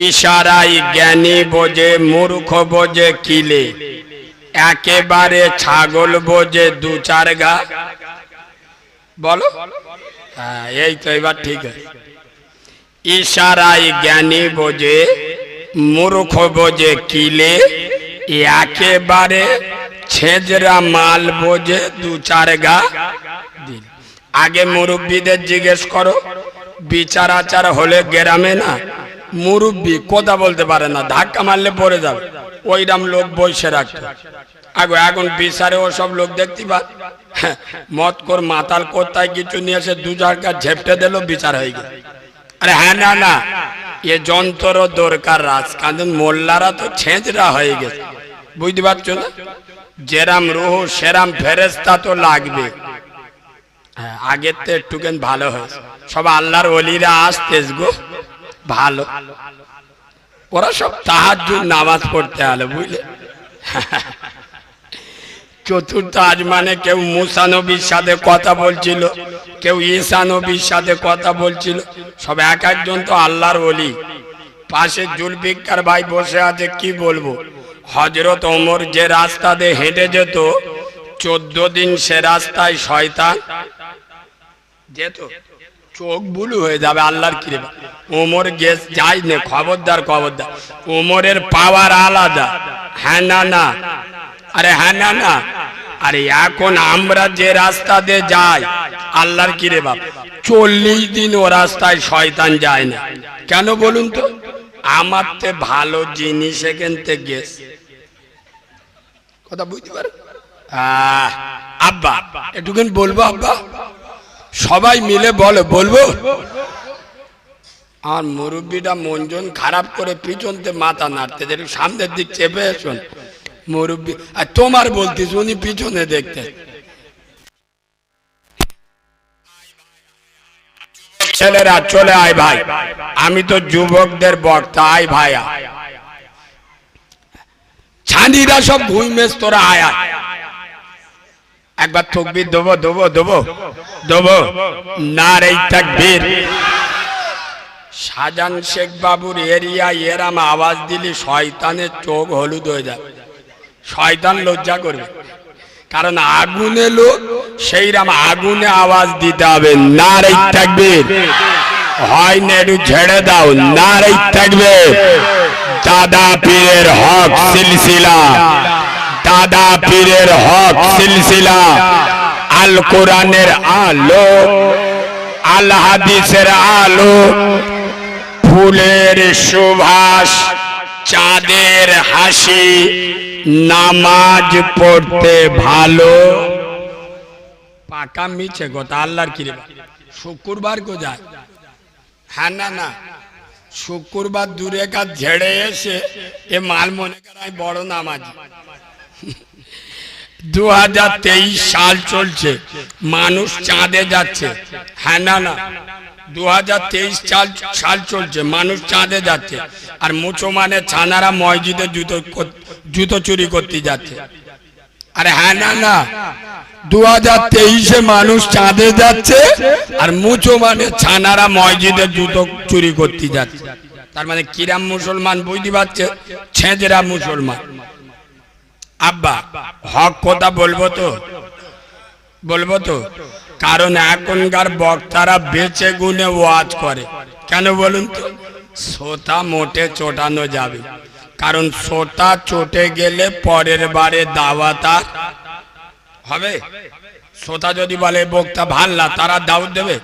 ইশারাই জ্ঞানী বোঝে, মূর্খ বোঝে, কিলে। একেবারে ছাগল বোঝে, দু চার গা। বলো? হ্যাঁ এই তো এবার ঠিক আছে। ইশারাই জ্ঞানী বোঝে, মূর্খ বোঝে, কিলে। একেবারে ছেজরা মাল বোঝে, দু চার গা। আগে মুরব্বীদের জিজ্ঞেস করো বিচার আচার হলে গ্রামে না? মুরব্বী কথা বলতে পারে না ধাক্কা মারলে পড়ে যাবে। ওইরাম লোক বসে রাখতো আগে এখন বিচারে ওসব লোক দেখতে পা হ্যাঁ, মত কর মাতাল কোথায় কিছু নিয়ে এসে দু জায়গা ঝেপটে দিল বিচার হয়ে গেল। আরে হ্যাঁ না না এ যন্ত্র দরকার রাজ কারণ মোল্লারা তো ছেঁচরা হয়ে গেছে। বুঝতে পারছ না? যেরাম রুহ সেরাম ফেরেস্তা তো লাগবে। হ্যাঁ, আগের তো একটুখান ভালো হয়েছে। সব আল্লাহর অলিরা আসতেস গো। ভালো। ওরা সব তাহার নামাজ পড়তে হলো বুঝলে? চতুর্থ আজ মানে কেউ মুসা নবীর সাথে কথা বলছিল, কেউ ঈসা নবীর সাথে কথা বলছিল। সব এক একজন তো আল্লাহর বলি পাশে জুলফিকার ভাই বসে আছে, কি বলব? হজরত ওমর যে রাস্তা দিয়ে হেঁটে যেত, চোদ্দ দিন সে রাস্তায় শয়তান। যেত? চোখ বুলু হয়ে যাবে আল্লাহর কিরে ওমর গেস যাই নে, খবরদার খবরদার। ওমরের পাওয়ার আলাদা। হ্যাঁ না না। আরে হ্যাঁ না না। আরে এখন আমরা যে রাস্তা দিয়ে যাই, আল্লাহর কিরে বাপ? চল্লিশ দিন ও রাস্তায় শয়তান যায় না। কেন বলুন তো? আমার তে ভালো জিনিস এখান থেকে গেস কথা বুঝতে পারে? আব্বা, একটুখানি বলব আব্বা? সবাই মিলে বলে বলব আর মুরব্বীটা মনজন খারাপ করে পিছনতে মাথা নাড়তে যেন সামনের দিক চেপে এসুন মুরব্বী আর তোমার বলতিস উনি পিছনে দেখতে ছেলেরা চলে আয় ভাই আমি তো যুবকদের বক্তা আয় ভাইয়া। ছানিরা সব ঘুইমেস তোরা আয় আয়। একবার তকবির দেবো দেবো দেবো দেবো। না রে তাকবীর। শাহজান শেখ বাবুর এরিয়া এরাম আওয়াজ দিলি, শয়তানের চোখ হলুদ হয়ে যাবে শয়তান লজ্জা করবে। কারণ আগুনে লোক সেইরাম আগুনে আওয়াজ দিতে হবে। না রে তাকবীর। হয় নেডু ঝেড়ে দাও না রে তাকবীর। দাদা পীরের হক সিলসিলা। দাদা পীরের হক সিলসিলা আল কোরআনের আলো আল হাদিসের আলো, ফুলের সুভাষ, চাঁদের হাসি, নামাজ পড়তে ভালো। পাকা মিছে কথা, আল্লাহর কিরে শুক্রবার কো যায় হ্যাঁ না না। শুক্রবার দূরে কাজ ঝেড়ে এসে এ মাল মনে করায় বড় নামাজ। দু হাজার তেইশ সাল চলছে। মানুষ চাঁদে যাচ্ছে। হ্যাঁ না না। দু হাজার তেইশ সাল সাল চলছে। মানুষ চাঁদে যাচ্ছে। আর মুসলমানের ছানারা মসজিদে জুতো জুতো চুরি করতে যাচ্ছে। আরে হ্যাঁ না না। দু হাজার তেইশে মানুষ চাঁদে যাচ্ছে আর মুসলমানের ছানারা মসজিদে জুতো চুরি করতে যাচ্ছে। তার মানে কিরাম মুসলমান, বুঝতে পারছে? ছেঁচরা মুসলমান। আব্বা, হক কথা বলব তো? বলব তো? কারণ এখনকার বক্তারা বেঁচে গুনে ওয়াজ করে। কেন বলুন তো? সোতা মোটে চোটানো যাবে। কারণ সোতা চটে গেলে পরের বারে দাওয়াতা হবে। শ্রোতা যদি বলে, বক্তা ভাল্লা, তারা দাউদ দেবে?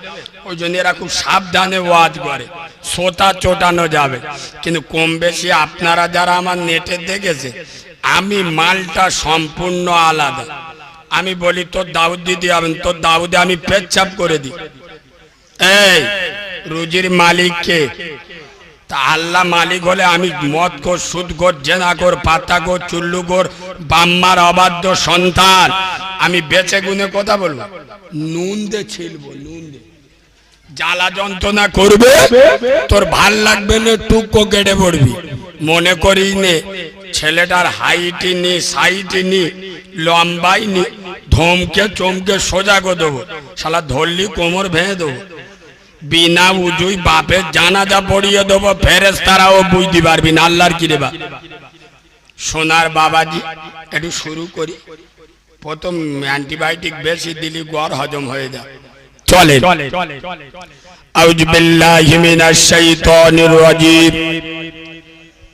ওই জন্য এরা খুব সাবধানে ওয়াজ করে। শ্রোতা চোটানো যাবে। কিন্তু কম বেশি আপনারা যারা আমার নেটে দেখেছে আমি মালটা সম্পূর্ণ আলাদা। আমি বলি, তোর দাউদ দিতে হবেন তোর দাউদে আমি পেচ্ছাপ করে দিই। এই, রুজির মালিককে। তা আল্লাহ মালিক হলে আমি মদ কর সুদ কর জেনা কর পাতা কর চুল্লু কর বাম্মার অবাধ্য সন্তান। আমি বেঁচে গুনে কথা বলব। নুন দে ছিলবো, নুন দে। জ্বালা যন্ত্রণা করবে, তোর ভালো লাগবে না, টুকো কেটে পড়বি। মনে করি নে ছেলেটার হাইট নি সাইট নি লম্বাই নি ধমকে চমকে সোজা করে দেবো। শালা ধরলি কোমর ভেঙে দেবো। বিনা উজুই বাপের জানাজা পড়িয়ে দেবো ফেরেস তারাও বুঝতে পারবি না আল্লাহর কিরেবা সোনার বাবাজি একটু শুরু করি। প্রথম অ্যান্টিবায়োটিক বেশি দিলি গর হজম হয়ে যায়। চলে। আউজ বিল্লাহি মিনাশ শাইতানির রাজিম।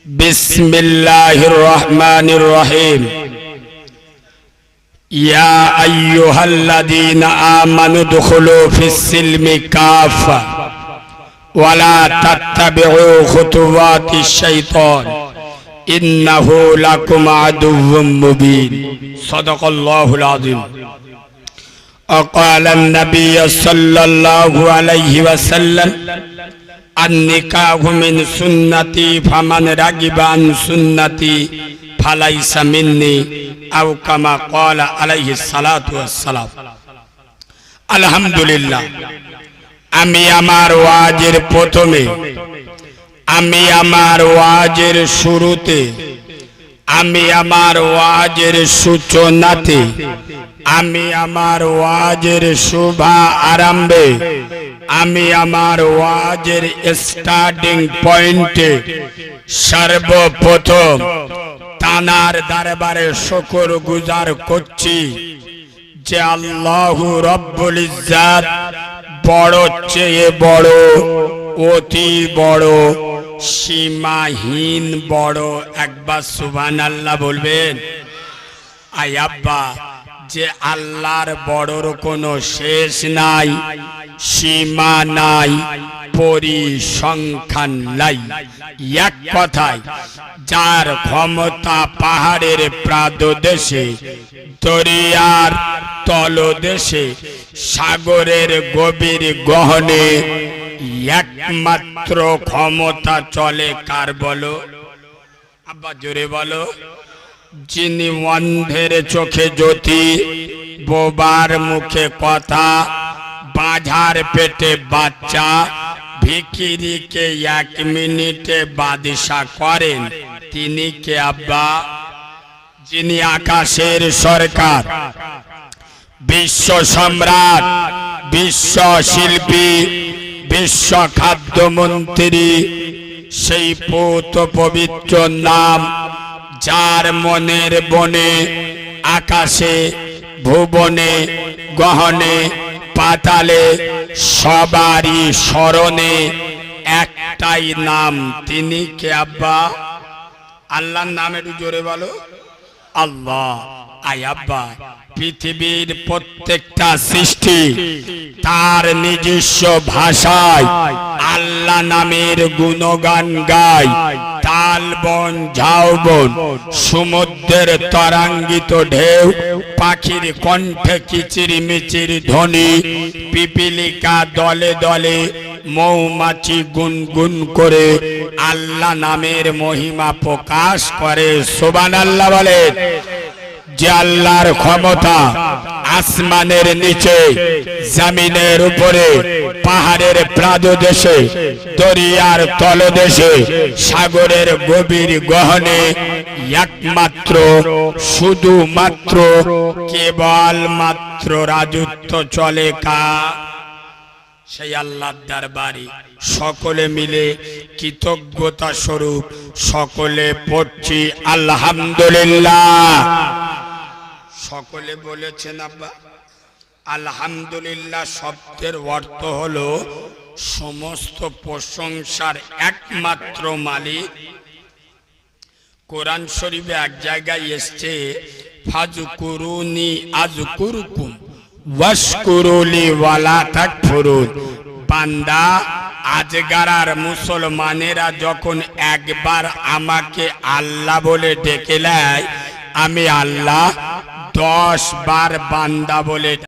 بسم الله الرحمن الرحيم. يا أيها الذين آمنوا ادخلوا في السلم كافة ولا تتبعوا خطوات الشيطان. إنه لكم عدو مبين. صدق الله العظيم. وقال النبي صلى الله عليه وسلم النكاح من سنتي فمن رغب عن سنتي فليس مني أو كما قال عليه الصلاة والسلام الحمد لله আমি আমার ওয়াজের প্রথমে আমি আমার ওয়াজের শুরুতে আমি আমার ওয়াজের সূচনাতে আমি আমার ওয়াজের শুভা আরম্ভে আমি আমার ওয়াজের স্টার্টিং পয়েন্টে সর্বপ্রথম তানার দরবারে শুকর গুজার করছি যে আল্লাহ রব্বুল ইজ্জাত বড় চেয়ে বড়, অতি বড়, সীমাহীন বড়। একবার সুবহান আল্লাহ বলবেন আই আব্বা যে আল্লাহর বড়র কোনো শেষ নাই, সীমা নাই, পরিসংখ্যান নাই। এক কথায়, যার ক্ষমতা পাহাড়ের প্রাদদেশে দরিয়ার তলদেশে, সাগরের গভীর গহনে একমাত্র ক্ষমতা চলে কার বলো? আব্বা, জোরে বলো। যিনি অন্ধের চোখে জ্যোতি, বোবার মুখে কথা বাঝার পেটে বাচ্চা ভিকিরিকে এক মিনিটে বাদিশা করেন, তিনি কে আব্বা? যিনি আকাশের সরকার, বিশ্ব সম্রাট, বিশ্ব শিল্পী, বিশ্ব খাদ্যমন্ত্রী, সেই পৌত পবিত্র নাম যার মনের বনে, আকাশে, ভুবনে, গহনে, পাতালে, সবারই স্মরণে একটাই নাম, তিনি কে আব্বা? আল্লাহর নাম একটু জোরে বলো। আল্লাহ আয় আব্বা। পৃথিবীর প্রত্যেকটা সৃষ্টি তার নিজস্ব ভাষায় আল্লাহ নামের গুণগান গায়। তাল বন ঝাউ বন সমুদ্রের তরাঙ্গিত ঢেউ, পাখির কণ্ঠে কিচির মিচির ধ্বনি, পিপিলিকা দলে দলে মৌমাছি গুনগুন করে আল্লাহ নামের মহিমা প্রকাশ করে। সোবান আল্লাহ বলেন যে আল্লাহর ক্ষমতা আসমানের নিচে, জামিনের উপরে, পাহাড়ের প্রাদদেশে দরিয়ার তলদেশে, সাগরের গভীর গহনে একমাত্র, শুধুমাত্র কেবল মাত্র রাজত্ব চলে কা। সেই আল্লাহর দরবারে সকলে মিলে কৃতজ্ঞতা স্বরূপ সকলে পড়ছি, আলহামদুলিল্লাহ। সকলে বলেছেন, আব্বা, আলহামদুলিল্লাহ শব্দের অর্থ হলো সমস্ত প্রশংসার একমাত্র মালিক। কোরআন শরীফে এক জায়গায় এসছে ফাজকুরুনি আজকুরকুম ওয়াশকুরুলি ওয়ালা তাকফুরুন। বান্দা, আজগারার মুসলমানেরা যখন একবার আমাকে আল্লাহ বলে ডেকে নেয়, আমি আল্লাহ দশ বার বান্দা বলে